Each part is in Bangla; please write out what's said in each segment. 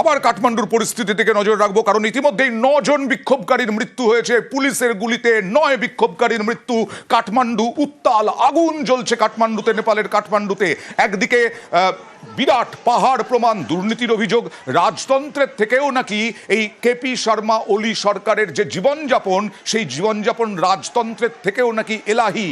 আবার কাঠমান্ডুর পরিস্থিতি থেকে নজর রাখব, কারণ ইতিমধ্যেই নজন বিক্ষোভকারীর মৃত্যু হয়েছে। পুলিশের গুলিতে নয় বিক্ষোভকারীর মৃত্যু। কাঠমান্ডু, উত্তাল, আগুন জ্বলছে কাঠমান্ডুতে, নেপালের কাঠমান্ডুতে। একদিকে বিরাট পাহাড় প্রমাণ দুর্নীতির অভিযোগ, রাজতন্ত্রের থেকেও নাকি এই কেপি শর্মা ওলি সরকারের যে জীবনযাপন, সেই জীবনযাপন রাজতন্ত্রের থেকেও নাকি এলাহি।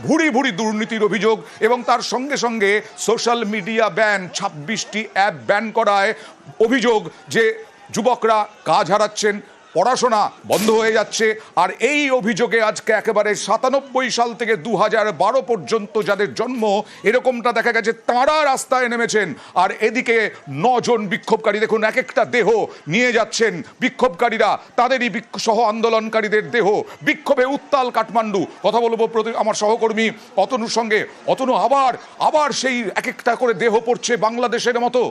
ভুরি ভুড়ি দুর্নীতির অভিযোগ এবং তার সঙ্গে সঙ্গে সোশ্যাল মিডিয়া ব্যান, ছাব্বিশটি অ্যাপ ব্যান করায় অভিযোগ যে যুবকরা কাজ হারাচ্ছেন পড়াশোনা বন্ধ হয়ে যাচ্ছে। আর এই অভিযোগে আজকে একেবারে সাতানব্বই সাল থেকে দু হাজার বারো পর্যন্ত যাদের জন্ম, এরকমটা দেখা গেছে তাঁরা রাস্তায় নেমেছেন। আর এদিকে নজন বিক্ষোভকারী, দেখুন এক একটা দেহ নিয়ে যাচ্ছেন বিক্ষোভকারীরা। তাদেরই সহ আন্দোলনকারীদের দেহ। বিক্ষোভে উত্তাল কাঠমান্ডু। কথা বলব আমার সহকর্মী অতনুর সঙ্গে। অতনু, আবার আবার সেই এক একটা করে দেহ পড়ছে বাংলাদেশের মতো।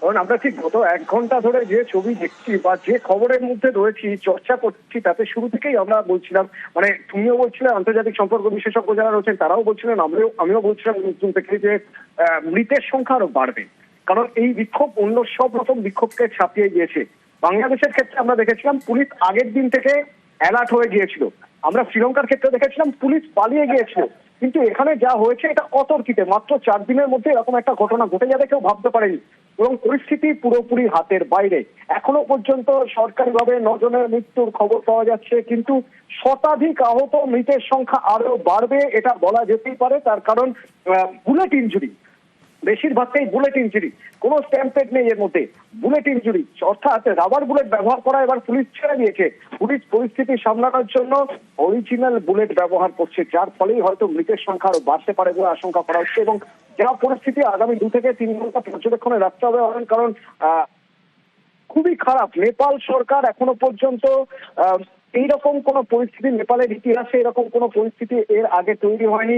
কারণ আমরা ঠিক গত এক ঘণ্টা ধরে যে ছবি দেখছি বা যে খবরের মধ্যে রয়েছি, চর্চা করছি, তাতে শুরু থেকেই আমরা বলছিলাম মানে তুমিও বলছিলে, আন্তর্জাতিক সম্পর্ক বিশেষজ্ঞ যারা রয়েছেন, তারাও বলছিলেন, আমিও আমিও বলছিলাম নতুন থেকে যে মৃতের সংখ্যা আরও বাড়বে। কারণ এই বিক্ষোভ অন্য সব রকম বিক্ষোভকে ছাপিয়ে গিয়েছে। বাংলাদেশের ক্ষেত্রে আমরা দেখেছিলাম, পুলিশ আগের দিন থেকে অ্যালার্ট হয়ে গিয়েছিল। আমরা শ্রীলঙ্কার ক্ষেত্রে দেখেছিলাম, পুলিশ পালিয়ে গিয়েছিল। কিন্তু এখানে যা হয়েছে এটা অতর্কিতে। মাত্র চার দিনের মধ্যে এরকম একটা ঘটনা ঘটে যাবে কেউ ভাবতে পারেনি। এবং পরিস্থিতি পুরোপুরি হাতের বাইরে। এখনও পর্যন্ত সরকারিভাবে নজনের মৃত্যুর খবর পাওয়া যাচ্ছে, কিন্তু শতাধিক আহত মৃতের সংখ্যা আরও বাড়বে, এটা বলা যেতেই পারে। তার কারণ বুলেট ইঞ্জুরি। বেশিরভাগটাই বুলেট ইঞ্জুরি কোনো স্ট্যাম্পেড নেই এর মধ্যে। বুলেট ইঞ্জুরি অর্থাৎ রাবার বুলেট ব্যবহার করা এবার পুলিশ ছেড়ে দিয়েছে। পুলিশ পরিস্থিতি সামলানোর জন্য অরিজিনাল বুলেট ব্যবহার করছে, যার ফলেই হয়তো মৃতের সংখ্যা আরও বাড়তে পারে বলে আশঙ্কা করা হচ্ছে এবং যা পরিস্থিতি আগামী দু থেকে তিন ঘণ্টা পর্যবেক্ষণে রাখতে হবে কারণ খুবই খারাপ। নেপাল সরকার এখনও পর্যন্ত এইরকম কোন পরিস্থিতি, নেপালের ইতিহাসে এরকম কোন পরিস্থিতি এর আগে তৈরি হয়নি।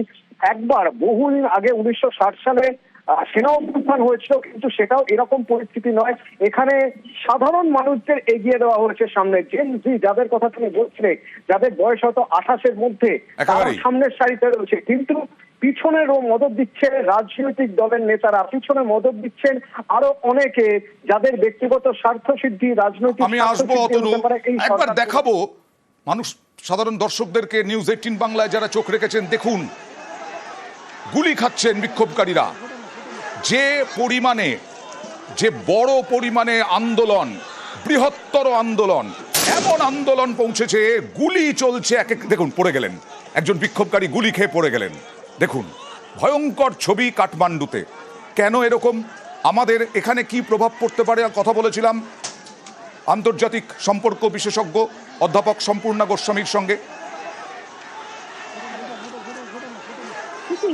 একবার বহুদিন আগে উনিশশো ষাট সালে সেনা অভ্যুত্থান হয়েছিল কিন্তু সেটাও এরকম পরিস্থিতি নয়। এখানে সাধারণ মানুষদের এগিয়ে দেওয়া হয়েছে সামনে। জেন জি যাদের কথা তুমি বলছিলে যাদের বয়স হয়তো আঠাশের মধ্যে তারা সামনের সারিতে রয়েছে। কিন্তু পিছনেরও মদত দিচ্ছে রাজনৈতিক দলের নেতারা। পিছনে মদত দিচ্ছেন আরও অনেকে যাদের ব্যক্তিগত স্বার্থ সিদ্ধি রাজনৈতিক আমি আসব একবার দেখাবো। মানুষ সাধারণ দর্শকদেরকে নিউজ এইটিন বাংলায় যারা চোখ রেখেছেন দেখুন। গুলি খাচ্ছেন বিক্ষোভকারীরা। যে পরিমাণে, যে বড় পরিমাণে আন্দোলন, বৃহত্তর আন্দোলন, এমন আন্দোলন পৌঁছেছে, গুলি চলছে, এক এক দেখুন, পড়ে গেলেন। একজন বিক্ষোভকারী গুলি খেয়ে পড়ে গেলেন। দেখুন, ভয়ঙ্কর ছবি কাঠমান্ডুতে। কেন এরকম? আমাদের এখানে কি প্রভাব পড়তে পারে? কথা বলেছিলাম। আন্তর্জাতিক সম্পর্ক বিশেষজ্ঞ, অধ্যাপক সম্পূর্ণা গোস্বামীর সঙ্গে।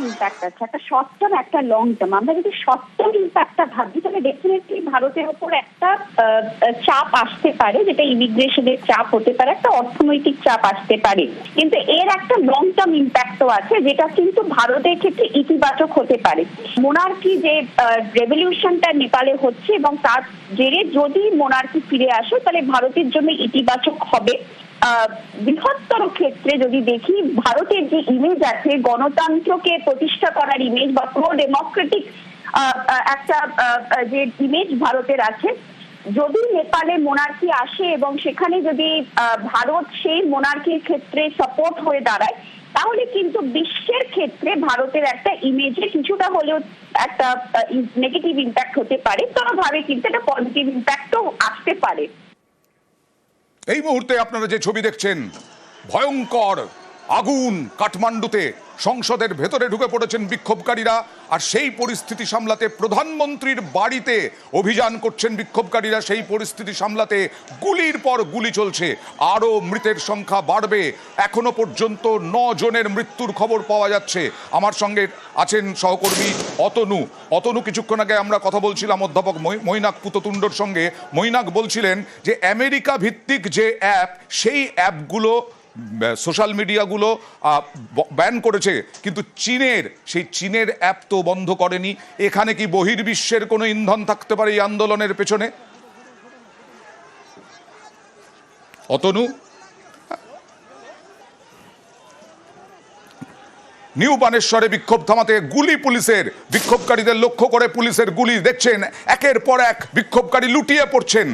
ইম্প্যাক্ট আছে, একটা শর্ট টার্ম একটা লং টার্ম আমরা যদি শর্ট টার্ম ইম্প্যাক্টটা ভাবি, তাহলে ডেফিনেটলি ভারতের ওপর একটা চাপ আসতে পারে, যেটা ইমিগ্রেশনের চাপ হতে পারে, একটা অর্থনৈতিক চাপ আসতে পারে। কিন্তু এর একটা লং টার্ম ইম্প্যাক্টও আছে, যেটা কিন্তু ভারতের ক্ষেত্রে ইতিবাচক হতে পারে। মোনার্কি যে রেভলিউশনটা নেপালে হচ্ছে এবং তার জেরে যদি মোনার্কি ফিরে আসে, তাহলে ভারতের জন্য ইতিবাচক হবে। বৃহত্তর ক্ষেত্রে যদি দেখি, ভারতের যে ইমেজ আছে, গণতন্ত্রকে প্রতিষ্ঠা করার ইমেজ বা প্রো ডেমোক্রেটিক একটা যে ইমেজ ভারতের আছে, যদি নেপালে মোনার্কি আসে এবং সেখানে যদি ভারত সেই মোনার্কির ক্ষেত্রে সাপোর্ট হয়ে দাঁড়ায়, তাহলে কিন্তু বিশ্বের ক্ষেত্রে ভারতের একটা ইমেজে কিছুটা হলেও একটা নেগেটিভ ইম্প্যাক্ট হতে পারে। কোনোভাবে কিন্তু একটা পজিটিভ ইম্প্যাক্টও আসতে পারে। এই মুহূর্তে আপনারা যে ছবি দেখছেন ভয়ঙ্কর। আগুন কাঠমান্ডুতে। সংসদের ভেতরে ঢুকে পড়েছেন বিক্ষোভকারীরা, আর সেই পরিস্থিতি সামলাতে প্রধানমন্ত্রীর বাড়িতে অভিযান করছেন বিক্ষোভকারীরা, সেই পরিস্থিতি সামলাতে গুলির পর গুলি চলছে। আরও মৃতের সংখ্যা বাড়বে। এখনও পর্যন্ত ন জনের মৃত্যুর খবর পাওয়া যাচ্ছে। আমার সঙ্গে আছেন সহকর্মী অতনু। অতনু, কিছুক্ষণ আগে আমরা কথা বলছিলাম অধ্যাপক মৈনাক পুততুণ্ডর সঙ্গে। মৈনাক বলছিলেন যে, আমেরিকা ভিত্তিক যে অ্যাপ, সেই অ্যাপগুলো সোশ্যাল মিডিয়াগুলো ব্যান করেছে, কিন্তু চীনের, সেই চীনের অ্যাপ তো বন্ধ করেনি। এখানে কি বহির্বিশ্বের কোনো ইন্ধন থাকতে পারে এই আন্দোলনের পেছনে? অতনু? নিউ বানেশ্বরে বিক্ষোভ থামাতে গুলি পুলিশের, বিক্ষোভকারীদের লক্ষ্য করে পুলিশের গুলি দেখছেন, একের পর এক বিক্ষোভকারী লুটিয়ে পড়ছেন।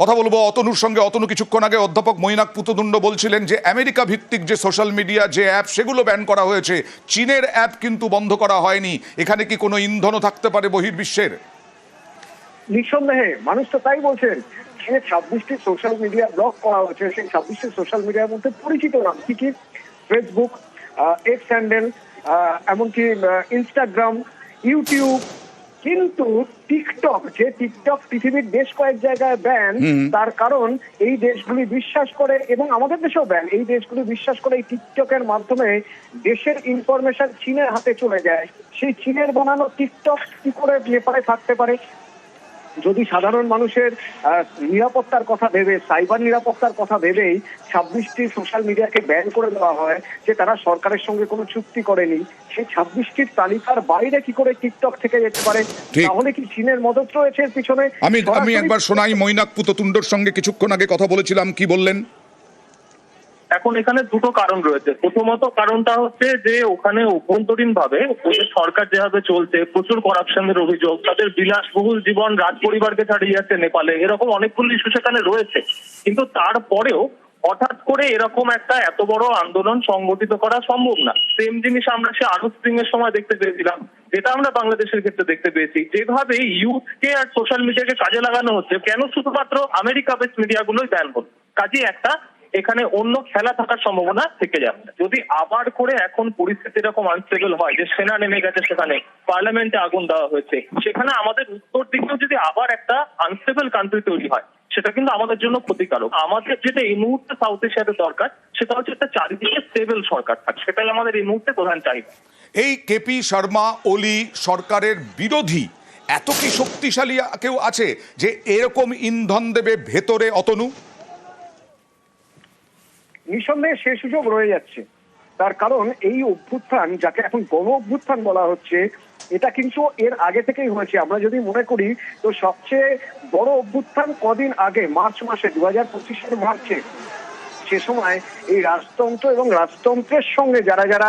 কথা বলব অতনুর সঙ্গে। অতনু কিছুক্ষণ আগে অধ্যাপক মৈনাক পুতদুণ্ড বলছিলেন যে, আমেরিকা ভিত্তিক যে সোশ্যাল মিডিয়া, যে অ্যাপ, সেগুলো ব্যান করা হয়েছে। চীনের অ্যাপ কিন্তু বন্ধ করা হয়নি। এখানে কি কোনো ইন্ধনও থাকতে পারে বহির্বিশ্বের? নিঃসন্দেহে, মানুষ তো তাই বলছেন যে ছাব্বিশটি সোশ্যাল মিডিয়া ব্লক করা হয়েছে। সেই ছাব্বিশটি সোশ্যাল মিডিয়ার মধ্যে পরিচিত নাম কি কি? ফেসবুক এক্স হ্যান্ডেল এমনকি ইনস্টাগ্রাম ইউটিউব কিন্তু টিকটক যে টিকটক পৃথিবীর বেশ কয়েক জায়গায় ব্যান তার কারণ এই দেশগুলি বিশ্বাস করে এবং আমাদের দেশেও ব্যান এই দেশগুলি বিশ্বাস করে এই টিকটকের মাধ্যমে দেশের ইনফরমেশন চীনের হাতে চলে যায়। সেই চীনের বানানো টিকটক কি করে নেপালে থাকতে পারে? যদি সাধারণ মানুষের নিরাপত্তার কথা ভেবে সাইবার নিরাপত্তার কথা ভেবেই ছাব্বিশটি সোশ্যাল মিডিয়াকে ব্যান করে দেওয়া হয় যে তারা সরকারের সঙ্গে কোনো চুক্তি করেনি সেই ছাব্বিশটির তালিকার বাইরে কি করে টিকটক থেকে যেতে পারে। তাহলে কি চীনের মদত রয়েছে পিছনে? আমি আমি একবার শোনাই মৈনাক পুততুণ্ডর সঙ্গে কিছুক্ষণ আগে কথা বলেছিলাম কি বললেন? এখন এখানে দুটো কারণ রয়েছে। প্রথমত কারণটা হচ্ছে যে ওখানে অভ্যন্তরীণ ভাবে সরকার যেভাবে চলছে, প্রচুর করাপশনের অভিযোগ, তাদের বিলাসবহুল জীবন রাজ পরিবারকে ছাড়িয়ে যাচ্ছে নেপালে, এরকম অনেকগুলো ইস্যু সেখানে রয়েছে। কিন্তু তারপরেও হঠাৎ করে এরকম একটা এত বড় আন্দোলন সংগঠিত করা সম্ভব না। সেম জিনিস আমরা সে আরব স্প্রিং এর সময় দেখতে পেয়েছিলাম, যেটা আমরা বাংলাদেশের ক্ষেত্রে দেখতে পেয়েছি। যেভাবে ইউথকে আর সোশ্যাল মিডিয়াকে কাজে লাগানো হচ্ছে, কেন শুধুমাত্র আমেরিকা বেস মিডিয়াগুলোই ব্যান হল? কাজে একটা এখানে অন্য খেলা থাকার সম্ভাবনা থেকে যাচ্ছে। যদি আবার করে এখন পরিস্থিতি এরকম আনস্টেবল হয়, যে সেনা নেমে গেছে সেখানে পার্লামেন্টে আগুন দেওয়া হয়েছে, সেখানে আমাদের উত্তর দিকেও যদি আবার একটা আনস্টেবল কান্ট্রি তৈরি হয়, সেটা কিন্তু আমাদের জন্য ক্ষতিকারক। আমাদের যেটা এই মুহূর্তে সাউথ এশিয়াতে দরকার, সেটা হচ্ছে একটা চারিদিকে স্টেবল সরকার থাক। সেটাই আমাদের এই মুহূর্তে প্রধান চাহিদা। এই কেপি শর্মা ওলি সরকারের বিরোধী, এত কি শক্তিশালী কেউ আছে যে এরকম ইন্ধন দেবে ভেতরে, অতনু? নিঃসন্দেহে সে সুযোগ রয়ে যাচ্ছে। তার কারণ এই অভ্যুত্থান, যাকে এখন গণ অভ্যুত্থান বলা হচ্ছে, এটা কিন্তু এর আগে থেকেই হয়েছে। আমরা যদি মনে করি, তো সবচেয়ে বড় অভ্যুত্থান কদিন আগে, মার্চ মাসে দু হাজার পঁচিশের মার্চে সে সময় এই রাজতন্ত্র এবং রাজতন্ত্রের সঙ্গে যারা যারা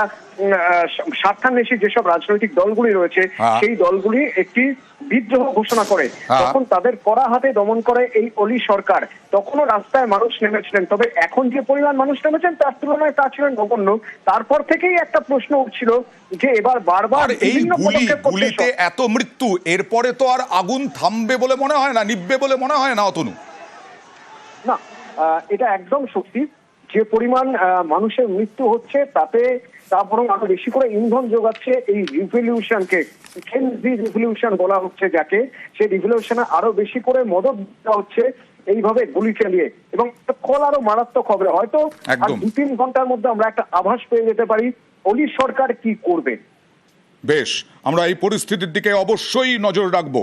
স্বার্থান্বেষী যেসব রাজনৈতিক দলগুলি রয়েছে হ্যাঁ। সেই দলগুলি একটি বিদ্রোহ ঘোষণা করে হ্যাঁ। তখন তাদের কড়া হাতে দমন করে এই অলি সরকার তখনও রাস্তায় মানুষ নেমেছিলেন তবে এখন যে পরিমাণ মানুষ নেমেছেন তার তুলনায় তা ছিলেন নগণ্য তারপর থেকেই একটা প্রশ্ন উঠছিল যে এবার বারবার এই গুলিতে এত মৃত্যু এরপরে তো আর আগুন থামবে বলে মনে হয় না নিববে বলে মনে হয় না অতনু না এটা একদম সত্যি। যে পরিমাণ মানুষের মৃত্যু হচ্ছে তাতে তা বরং আরও বেশি করে ইন্ধন যোগাচ্ছে এই রিভলিউশনকে রিভলিউশন বলা হচ্ছে যাকে। সেই রিভলিউশনে আরও বেশি করে মদত দেওয়া হচ্ছে এইভাবে গুলি চালিয়ে। এবং ফল আরও মারাত্মক হবে। হয়তো আর দু তিন ঘণ্টার মধ্যে আমরা একটা আভাস পেয়ে যেতে পারি অলি সরকার কি করবে? বেশ আমরা এই পরিস্থিতির দিকে অবশ্যই নজর রাখব।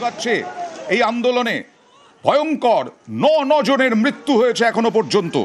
যোগাচ্ছে এই আন্দোলনে ভয়ঙ্কর ন জনের মৃত্যু হয়েছে এখনও পর্যন্ত।